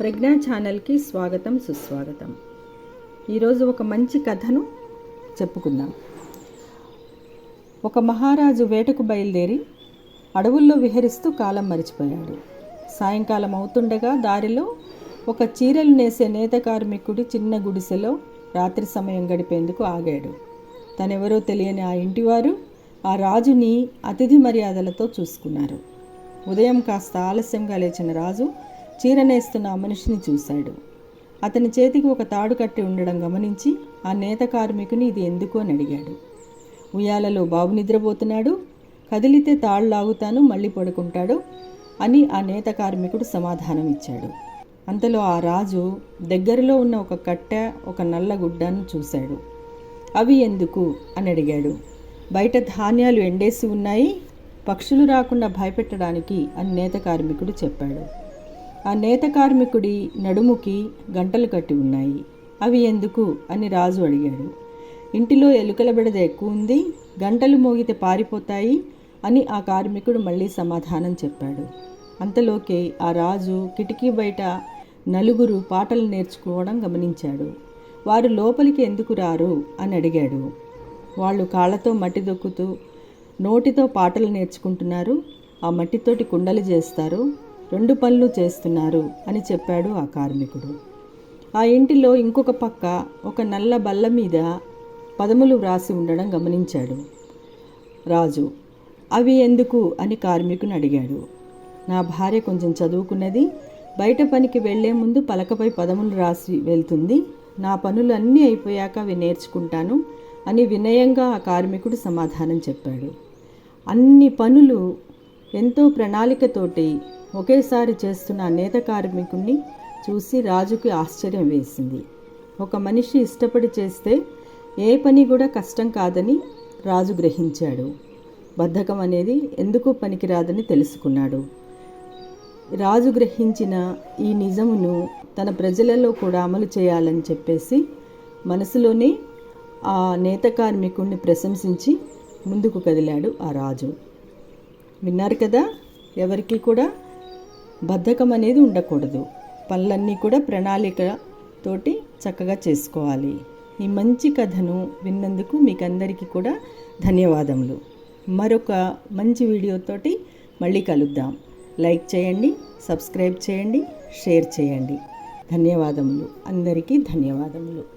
ప్రజ్ఞా ఛానల్కి స్వాగతం సుస్వాగతం. ఈరోజు ఒక మంచి కథను చెప్పుకుందాం. ఒక మహారాజు వేటకు బయలుదేరి అడవుల్లో విహరిస్తూ కాలం మరిచిపోయాడు. సాయంకాలం అవుతుండగా దారిలో ఒక చీరలు నేసే నేత కార్మికుడి చిన్న గుడిసెలో రాత్రి సమయం గడిపేందుకు ఆగాడు. తనెవరో తెలియని ఆ ఇంటివారు ఆ రాజుని అతిథి మర్యాదలతో చూసుకున్నారు. ఉదయం కాస్త ఆలస్యంగా లేచిన రాజు చీర నేస్తున్న ఆ మనిషిని చూశాడు. అతని చేతికి ఒక తాడు కట్టి ఉండడం గమనించి ఆ నేత కార్మికుని ఇది ఎందుకు అని అడిగాడు. ఉయ్యాలలో బాబు నిద్రపోతున్నాడు. కదిలితే తాళ్ళు లాగుతాను మళ్ళీ పడుకుంటాడు అని ఆ నేత కార్మికుడు సమాధానం ఇచ్చాడు. అంతలో ఆ రాజు దగ్గరలో ఉన్న ఒక కట్టె ఒక నల్ల గుడ్డను చూశాడు. అవి ఎందుకు అని అడిగాడు. బయట ధాన్యాలు ఎండేసి ఉన్నాయి పక్షులు రాకుండా భయపెట్టడానికి అని నేత కార్మికుడు చెప్పాడు. ఆ నేత కార్మికుడి నడుముకి గంటలు కట్టి ఉన్నాయి. అవి ఎందుకు? అని రాజు అడిగాడు. ఇంటిలో ఎలుకల బెడద ఎక్కువ ఉంది గంటలు మోగితే పారిపోతాయి అని ఆ కార్మికుడు మళ్ళీ సమాధానం చెప్పాడు. అంతలోకే ఆ రాజు కిటికీ బయట నలుగురు పాటలు నేర్చుకోవడం గమనించాడు. వారు లోపలికి ఎందుకు రారు? అని అడిగాడు. వాళ్ళు కాళ్ళతో మట్టి దొక్కుతూ నోటితో పాటలు నేర్చుకుంటున్నారు ఆ మట్టితోటి కుండలు చేస్తారు రెండు పనులు చేస్తున్నారు అని చెప్పాడు ఆ కార్మికుడు. ఆ ఇంటిలో ఇంకొక పక్క ఒక నల్ల బల్ల మీద పదములు వ్రాసి ఉండడం గమనించాడు. రాజు అవి ఎందుకు? అని కార్మికుని అడిగాడు. నా భార్య కొంచెం చదువుకున్నది బయట పనికి వెళ్ళే ముందు పలకపై పదములు రాసి వెళ్తుంది నా పనులు అన్నీ అయిపోయాక అవి నేర్చుకుంటాను అని వినయంగా ఆ కార్మికుడు సమాధానం చెప్పాడు. అన్ని పనులు ఎంతో ప్రణాళికతోటి ఒకేసారి చేస్తున్న నేత కార్మికుణ్ణి చూసి రాజుకి ఆశ్చర్యం వేసింది. ఒక మనిషి ఇష్టపడి చేస్తే ఏ పని కూడా కష్టం కాదని రాజు గ్రహించాడు. బద్ధకం అనేది ఎందుకు పనికిరాదని తెలుసుకున్నాడు. రాజు గ్రహించిన ఈ నిజమును తన ప్రజలలో కూడా అమలు చేయాలని చెప్పేసి మనసులోనే ఆ నేత కార్మికుణ్ణి ప్రశంసించి ముందుకు కదిలాడు ఆ రాజు. విన్నారు కదా? ఎవరికి కూడా బద్ధకం అనేది ఉండకూడదు. పనులన్నీ కూడా ప్రణాళిక తోటి చక్కగా చేసుకోవాలి. ఈ మంచి కథను విన్నందుకు మీకు అందరికీ కూడా ధన్యవాదములు. మరొక మంచి వీడియోతోటి మళ్ళీ కలుద్దాం. లైక్ చేయండి సబ్స్క్రైబ్ చేయండి షేర్ చేయండి. ధన్యవాదములు. అందరికీ ధన్యవాదములు.